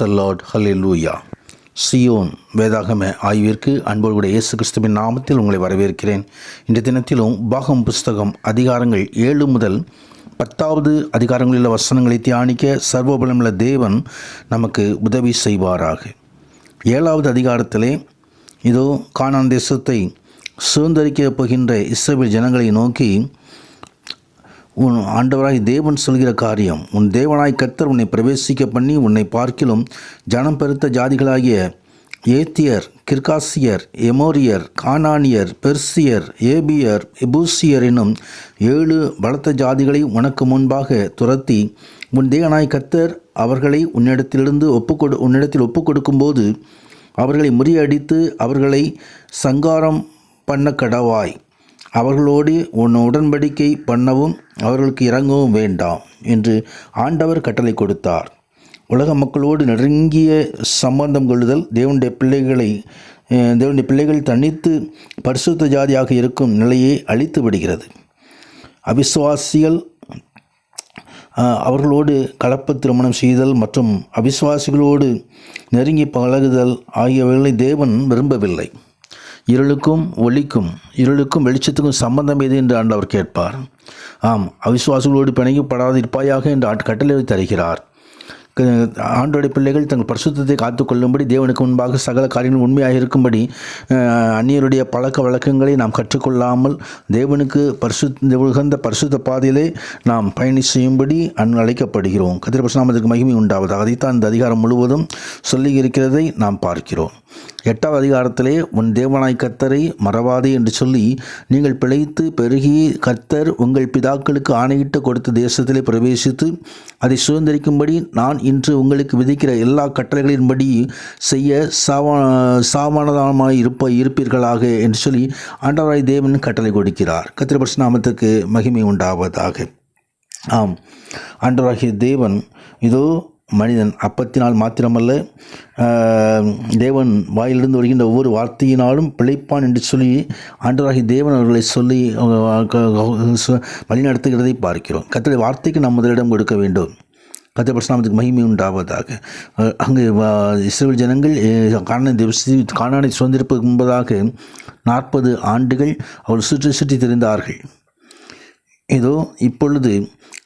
த Lord ஹல்லேலூயா Zion வேதாகம ஆய்விற்கு அன்போடு இயேசு கிறிஸ்துவின் நாமத்தில் உங்களை வரவேற்கிறேன். இந்த தினத்திலும் பாகம் புஸ்தகம் அதிகாரங்கள் ஏழு முதல் பத்தாவது அதிகாரங்களில் உள்ள வசனங்களை தியானிக்க சர்வபலமுள்ள தேவன் நமக்கு உதவி செய்வாராக. ஏழாவது அதிகாரத்திலே இதோ காணான் தேசத்தை சுதந்திரிக்கப் போகின்ற இஸ்ரேல் ஜனங்களை நோக்கி உன் ஆண்டவராய் தேவன் சொல்கிற காரியம் உன் தேவனாய் கர்த்தர் உன்னை பிரவேசிக்க பண்ணி உன்னை பார்க்கிலும் ஜனம் பெருத்த ஜாதிகளாகிய ஏத்தியர் கிர்காசியர் எமோரியர் கானானியர் பெர்சியர் ஏபியர் எபூசியர் என்னும் ஏழு பலத்த ஜாதிகளை உனக்கு முன்பாக துரத்தி உன் தேவனாய் கர்த்தர் அவர்களை உன்னிடத்திலிருந்து ஒப்புக்கொடு உன்னிடத்தில் ஒப்பு கொடுக்கும்போது அவர்களை முறியடித்து அவர்களை சங்காரம் பண்ண கடவாய் அவர்களோடு உன் உடன்படிக்கை பண்ணவும் அவர்களுக்கு இறங்கவும் வேண்டாம் என்று ஆண்டவர் கட்டளை கொடுத்தார். உலக மக்களோடு நெருங்கிய சம்பந்தம் கொள்ளுதல் தேவனுடைய பிள்ளைகளை தேவனுடைய பிள்ளைகள் தனித்து பரிசுத்த ஜாதியாக இருக்கும் நிலையை அழித்து விடுகிறது. அவிசுவாசிகள் அவர்களோடு கலப்பு திருமணம் செய்தல் மற்றும் அவிசுவாசிகளோடு நெருங்கி பழகுதல் ஆகியவைகளை தேவன் விரும்பவில்லை. இருளுக்கும் ஒளிக்கும் இருளுக்கும் வெளிச்சத்துக்கும் சம்பந்தம் எது என்று ஆண்டவர் கேட்பார். ஆம் அவிசுவாசிகளோடு பிணைக்கப்படாது இருப்பாயாக என்று ஆட் கட்டளை தருகிறார். க- ஆண்டோடைய பிள்ளைகள் தங்கள் பரிசுத்தத்தை காத்துக்கொள்ளும்படி தேவனுக்கு முன்பாக சகல காரியங்கள் உண்மையாக இருக்கும்படி அந்நியருடைய பழக்க வழக்கங்களை நாம் கற்றுக்கொள்ளாமல் தேவனுக்கு பரிசு உகந்த பரிசுத்த பாதையிலே நாம் பயணி செய்யும்படி அன் அழைக்கப்படுகிறோம். கதிரபசுநாமத்திற்கு மகிமை உண்டாவது அதைத்தான் இந்த அதிகாரம் முழுவதும் சொல்லி இருக்கிறதை நாம் பார்க்கிறோம். எட்டாவது அதிகாரத்திலே உன் தேவனாய் கத்தரை மறவாதே என்று சொல்லி நீங்கள் பிழைத்து பெருகி கர்த்தர் உங்கள் பிதாக்களுக்கு ஆணையிட்டு கொடுத்த தேசத்திலே பிரவேசித்து அதை சுதந்திரிக்கும்படி நான் இன்று உங்களுக்கு விதிக்கிற எல்லா கட்டளைகளின்படி செய்ய சாவா சாமானதமாய் இருப்ப இருப்பீர்களாக என்று சொல்லி ஆண்டவராய் தேவன் கட்டளை கொடுக்கிறார். கத்திரபட்ச நாமத்துக்கு மகிமை உண்டாவதாக. ஆம். ஆண்டவராகிய தேவன் இதோ மனிதன் அப்பத்தினால் மாத்திரமல்ல தேவன் வாயிலிருந்து வருகின்ற ஒவ்வொரு வார்த்தையினாலும் பிழைப்பான் என்று சொல்லி ஆண்டராகி தேவன் அவர்களை சொல்லி வழிநடத்துகிறதை பார்க்கிறோம். கத்தரை வார்த்தைக்கு நாம் முதலிடம் கொடுக்க வேண்டும். கத்திர பரிசுநாமத்துக்கு மகிமை உண்டாவதாக. அங்கே அங்கு இஸ்ரேல் ஜனங்கள் அஹ், காணானை சுதந்திரப்புக்கு முன்பதாக நாற்பது ஆண்டுகள் அவர் சுற்றி சுற்றி தெரிந்தார்கள். இதோ இப்பொழுது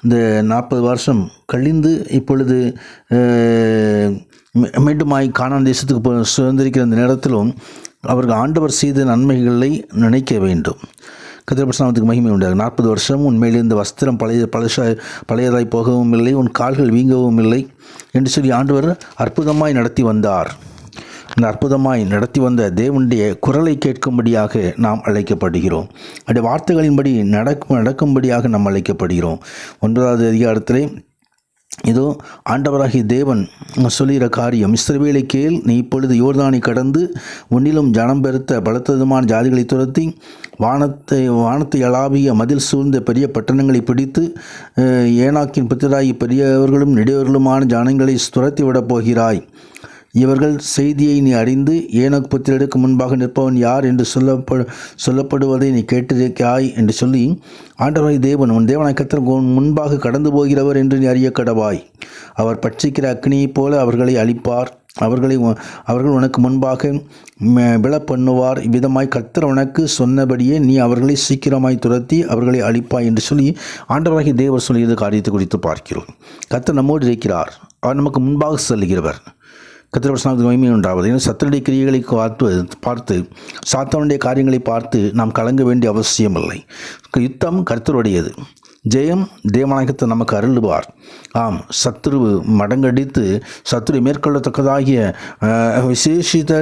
இந்த நாற்பது வருஷம் கழிந்து இப்பொழுது அஹ், மீ- மீண்டுமாய் கானான் தேசத்துக்கு போ சுதந்திரிக்கிற அந்த நேரத்திலும் அவர்கள் ஆண்டவர் செய்த நன்மைகளை நினைக்க வேண்டும். கதிரபட்சணத்துக்கு மகிமை உண்டாகும் நாற்பது வருஷம் உண்மையில் இந்த வஸ்திரம் பழைய பழச பழையதாய் போகவும் இல்லை உன் கால்கள் வீங்கவும் இல்லை என்று சொல்லி ஆண்டவர் அற்புதமாய் நடத்தி வந்தார். அற்புதமாய் நடத்தி வந்த தேவனுடைய குரலை கேட்கும்படியாக நாம் அழைக்கப்படுகிறோம். அந்த வார்த்தைகளின்படி நடக்கும் நடக்கும்படியாக நாம் அழைக்கப்படுகிறோம். ஒன்பதாவது அதிகாரத்திலே இதோ ஆண்டவராகிய தேவன் சொல்லுகிற காரியம் இஸ்ரவேலை கேள் நீ இப்பொழுது யோர்தானை கடந்து உன்னிலும் ஜனம் பெருத்த பலத்ததுமான ஜாதிகளை துரத்தி வானத்தை வானத்தை அளாவிய மதில் சூழ்ந்த பெரிய பட்டணங்களை பிடித்து ஏனாக்கின் புத்திராகி பெரியவர்களும் நெடியவர்களுமான ஜனங்களை துரத்தி விடப் போகிறாய். இவர்கள் செய்தியை நீ அறிந்து ஏனோக் புத்திரருக்கு முன்பாக நிற்பவன் யார் என்று சொல்லப்படு சொல்லப்படுவதை நீ கேட்டிருக்காய் என்று சொல்லி ஆண்டவராய் தேவன் உன் தேவனாய் கத்தர் முன்பாக கடந்து போகிறவர் என்று நீ அறிய கடவாய். அவர் பட்சிக்கிற அக்னியைப் போல அவர்களை அழிப்பார். அவர்களை அவர்கள் உனக்கு முன்பாக விழ பண்ணுவார் இவ்விதமாய் கத்தர் உனக்கு சொன்னபடியே நீ அவர்களை சீக்கிரமாய் துரத்தி அவர்களை அழிப்பாய் என்று சொல்லி ஆண்டவராகிய தேவர் சொல்லியது காரியத்தை குறித்து பார்க்கிறோம். கத்தர் நம்மோடு இருக்கிறார். அவர் நமக்கு முன்பாக செல்கிறவர் கத்திரவசனத்துக்கு மகிமை உண்டாவது. ஏன்னா சத்தனுடைய கிரியைகளை பார்த்து பார்த்து சாத்தனுடைய காரியங்களை பார்த்து நாம் கலங்க வேண்டிய அவசியமில்லை. யுத்தம் கர்த்தருடையது. ஜெயம் தேவநாயகத்தை நமக்கு அருளுவார். ஆம் சத்ருவு மடங்கடித்து சத்ரு மேற்கொள்ளத்தக்கதாகிய விசேஷித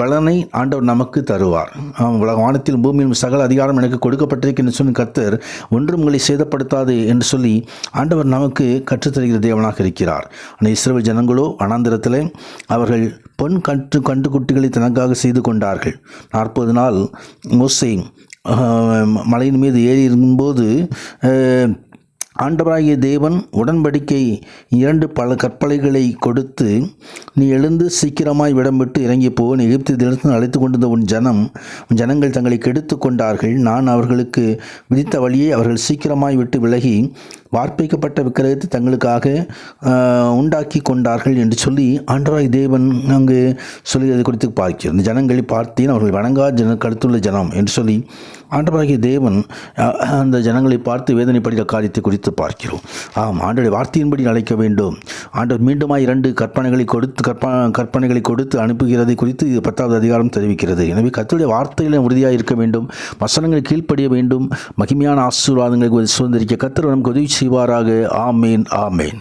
பலனை ஆண்டவர் நமக்கு தருவார். ஆம், உலக வானத்தில் பூமியில் சகல அதிகாரம் எனக்கு கொடுக்கப்பட்டிருக்கின்ற சொன்ன கத்தர் ஒன்றும் உங்களை சேதப்படுத்தாது என்று சொல்லி ஆண்டவர் நமக்கு கற்றுத்தருகிற தேவனாக இருக்கிறார். ஆனால் இஸ்ரவேல் ஜனங்களோ வனாந்திரத்தில் அவர்கள் பொன் கன்று கண்டுக்குட்டிகளை தனக்காக செய்து கொண்டார்கள். நாற்பது நாள் மோசை மலையின் மீது ஏறி இருக்கும்போது ஆண்டவராகிய தேவன் உடன்படிக்கை இரண்டு பல கற்பலைகளை கொடுத்து நீ எழுந்து சீக்கிரமாய் விடம்பிட்டு இறங்கி போ நீ தினத்தில் அழைத்து கொண்டிருந்த உன் ஜனம் உன் ஜனங்கள் தங்களை கெடுத்து கொண்டார்கள். நான் அவர்களுக்கு விதித்த வழியை அவர்கள் சீக்கிரமாய் விட்டு விலகி வார்ப்பிக்கப்பட்ட விக்கிரகத்தை தங்களுக்காக உண்டாக்கி கொண்டார்கள் என்று சொல்லி ஆண்டராய் தேவன் அங்கு சொல்லுகிறது குறித்து பார்க்கிறோம் இந்த ஜனங்களை பார்த்தேன் அவர்கள் வணங்கா ஜன கருத்துள்ள ஜனம் என்று சொல்லி ஆண்டவராகிய தேவன் அந்த ஜனங்களை பார்த்து வேதனைப்படுகிற காரியத்தை குறித்து பார்க்கிறோம். ஆம் ஆண்டோடைய வார்த்தையின்படி அழைக்க வேண்டும். ஆண்டவர் மீண்டுமாய் இரண்டு கற்பனைகளை கொடுத்து கற்ப கற்பனைகளை கொடுத்து அனுப்புகிறதை குறித்து இது பத்தாவது அதிகாரம் தெரிவிக்கிறது. எனவே கத்தருடைய வார்த்தைகளை உறுதியாக இருக்க வேண்டும் வசனங்களை கீழ்ப்படிய வேண்டும் மகிமையான ஆசீர்வாதங்களை சுதந்திரிக்க கத்தர் நமக்கு உதவி बार आ गए आमीन आमीन।